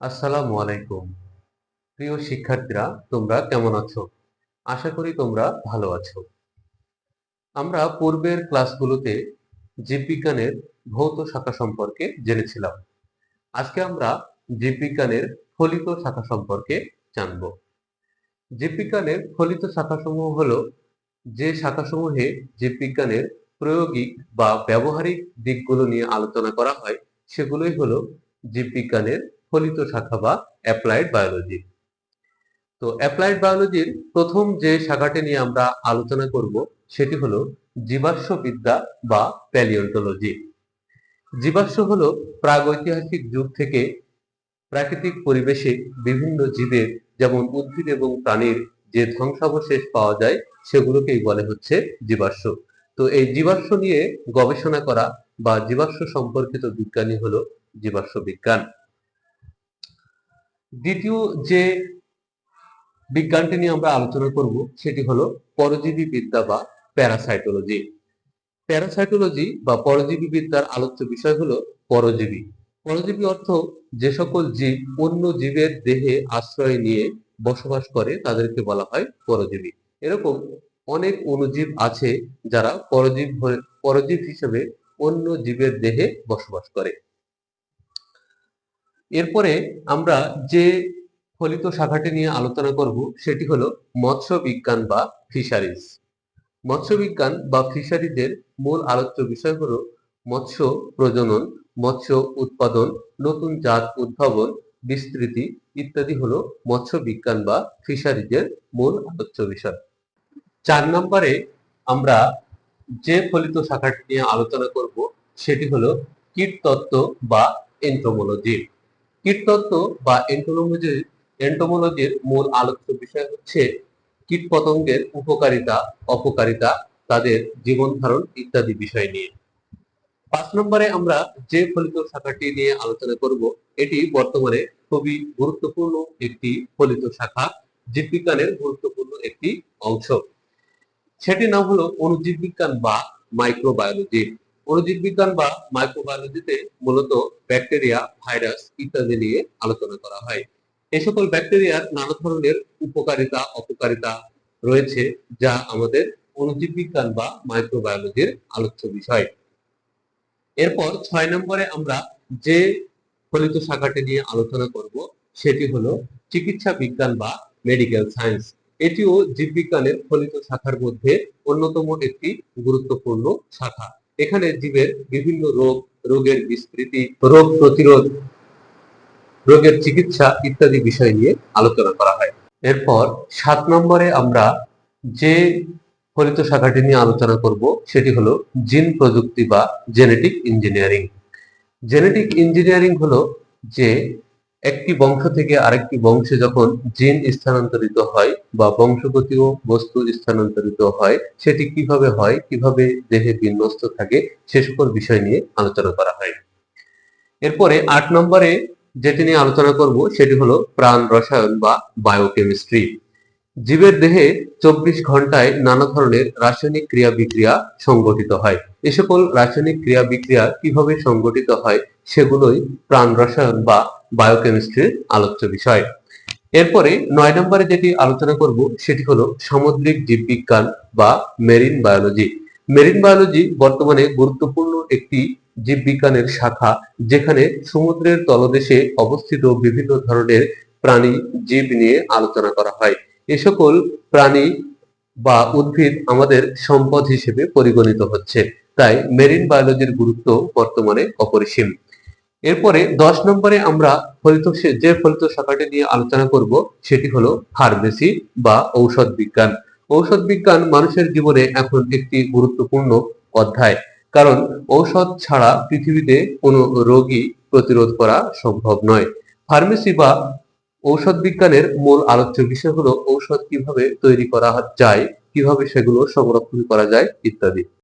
আসসালামু আলাইকুম। প্রিয় শিক্ষার্থীরা, তোমরা কেমন আছো? আশা করি তোমরা ভালো আছো। আমরা পূর্বের ক্লাসগুলোতে জীববিজ্ঞানের ভৌত শাখা সম্পর্কে জেনেছিলাম। আজকে আমরা জীববিজ্ঞানের ফলিত শাখা সম্পর্কে জানব। জীববিজ্ঞানের ফলিত শাখাসমূহ হল যে শাখাসমূহে জীববিজ্ঞানের প্রয়োগিক বা ব্যবহারিক দিকগুলো নিয়ে আলোচনা করা হয়, সেগুলোই হলো জীববিজ্ঞানের ফলিত শাখা বা অ্যাপ্লাইড বায়োলজি তো অ্যাপ্লাইড বায়োলজির প্রথম যে শাখাটি নিয়ে আমরা আলোচনা করব, সেটি হলো জীবাশ্ম বিদ্যা বা প্যালিওন্টোলজি জীবাশ্ম হলো প্রাগৈতিহাসিক যুগ থেকে প্রাকৃতিক পরিবেশে বিভিন্ন জীবের, যেমন উদ্ভিদ এবং প্রাণীর যে ধ্বংসাবশেষ পাওয়া যায়, সেগুলোকেই বলে হচ্ছে জীবাশ্ম। তো এই জীবাশ্ম নিয়ে গবেষণা করা বা জীবাশ্ম সম্পর্কিত বিজ্ঞানী হলো জীবাশ্ম বিজ্ঞান দ্বিতীয় যে বিজ্ঞানটি নিয়ে আমরা আলোচনা করব, সেটি হলো পরজীবী বিদ্যা বা প্যারাসাইটোলজি প্যারাসাইটোলজি বা পরজীবী বিদ্যার আলোচ্য বিষয় হলো পরজীবী। পরজীবী অর্থ যে সকল জীব অন্য জীবের দেহে আশ্রয় নিয়ে বসবাস করে, তাদেরকে বলা হয় পরজীবী। এরকম অনেক অনুজীব আছে যারা পরজীব পরজীব হিসেবে অন্য জীবের দেহে বসবাস করে। এরপরে আমরা যে ফলিত শাখাটি নিয়ে আলোচনা করব, সেটি হলো মৎস্য বিজ্ঞান বা ফিশারিজ। মৎস্য বিজ্ঞান বা ফিশারিজের মূল আলোচ্য বিষয় হলো মৎস্য প্রজনন, মৎস্য উৎপাদন, নতুন জাত উদ্ভাবন, বিস্তৃতি ইত্যাদি হলো মৎস্য বিজ্ঞান বা ফিশারিজের মূল আলোচ্য বিষয়। চার নম্বরে আমরা যে ফলিত শাখাটি নিয়ে আলোচনা করব, সেটি হলো কীটতত্ত্ব বা এন্টোমোলজি কীটতত্ত্ব বা এন্টোমোলজির এন্টোমোলজির মূল আলোচ্য বিষয় হচ্ছে কীটপতঙ্গের উপকারিতা, অপকারিতা, তাদের জীবন ধারণ ইত্যাদি বিষয় নিয়ে। পাঁচ নম্বরে আমরা যে ফলিত শাখাটি নিয়ে আলোচনা করব, এটি বর্তমানে খুবই গুরুত্বপূর্ণ একটি ফলিত শাখা, জীববিজ্ঞানের গুরুত্বপূর্ণ একটি অংশ। সেটির নাম হলো অণুজীব বিজ্ঞান বা মাইক্রোবায়োলজি অণুজীব বিজ্ঞান বা মাইক্রোবায়োলজিতে মূলত ব্যাকটেরিয়া, ভাইরাস ইত্যাদি নিয়ে আলোচনা করা হয়। এই সকল ব্যাকটেরিয়ার নানা ধরনের উপকারিতা, অপকারিতা রয়েছে যা আমাদের অণুজীব বিজ্ঞান বা মাইক্রোবায়োলজির আলোচ্য বিষয়। এরপর ছয় নম্বরে আমরা যে ফলিত শাখাটি নিয়ে আলোচনা করব, সেটি হলো চিকিৎসা বিজ্ঞান বা মেডিকেল সায়েন্স। এটিও জীববিজ্ঞানের ফলিত শাখার মধ্যে অন্যতম একটি গুরুত্বপূর্ণ শাখা। এখানে জীবের বিভিন্ন রোগ, রোগের বিস্তৃতি, রোগ প্রতিরোধ, রোগের চিকিৎসা ইত্যাদি বিষয় নিয়ে আলোচনা করা হয়। এরপর সাত নম্বরে আমরা যে ফলিত শাখাটি নিয়ে আলোচনা করব, সেটি হলো জিন প্রযুক্তি বা জেনেটিক ইঞ্জিনিয়ারিং জেনেটিক ইঞ্জিনিয়ারিং হলো যে একটি বংশ থেকে আরেকটি বংশে যখন জিন স্থানান্তরিত হয় বা বংশগতীয় বস্তু স্থানান্তরিত হয়, সেটি কীভাবে হয়, কীভাবে দেহে বিন্যস্ত থাকে, সে সকল বিষয় নিয়ে আলোচনা করা হয়। এরপরে আট নম্বরে যেটি নিয়ে আলোচনা করব, সেটি হলো প্রাণ রসায়ন বা বায়োকেমিস্ট্রি জীবের দেহে চব্বিশ ঘন্টায় নানা ধরনের রাসায়নিক ক্রিয়া বিক্রিয়া সংগঠিত হয়। এ সকল রাসায়নিক ক্রিয়া বিক্রিয়া কীভাবে সংগঠিত হয় সেগুলোই প্রাণ রসায়ন বা বায়োকেমিস্ট্রির আলোচ্য বিষয়। এরপরে নয় নম্বরে যেটি আলোচনা করব, সেটি হলো সামুদ্রিক জীববিজ্ঞান বা মেরিন বায়োলজি মেরিন বায়োলজি বর্তমানে গুরুত্বপূর্ণ একটি জীববিজ্ঞানের শাখা, যেখানে সমুদ্রের তলদেশে অবস্থিত বিভিন্ন ধরনের প্রাণী জীব নিয়ে আলোচনা করা হয়। এ সকল প্রাণী বা উদ্ভিদ আমাদের সম্পদ হিসেবে পরিগণিত হচ্ছে। তাই মেরিন বায়োলজির গুরুত্ব বর্তমানে অপরিসীম। এরপরে দশ নম্বরে আমরা ফলিত যে ফলিত শাখাটি নিয়ে আলোচনা করব, সেটি হলো ফার্মেসি বা ঔষধ বিজ্ঞান। ঔষধ বিজ্ঞান মানুষের জীবনে এখন একটি গুরুত্বপূর্ণ অধ্যায়। কারণ ঔষধ ছাড়া পৃথিবীতে কোনো রোগী প্রতিরোধ করা সম্ভব নয়। ফার্মেসি বা ঔষধ বিজ্ঞানের মূল আলোচ্য বিষয় হলো ঔষধ কীভাবে তৈরি করা যায়, কীভাবে সেগুলো সংরক্ষণ করা যায়, ইত্যাদি।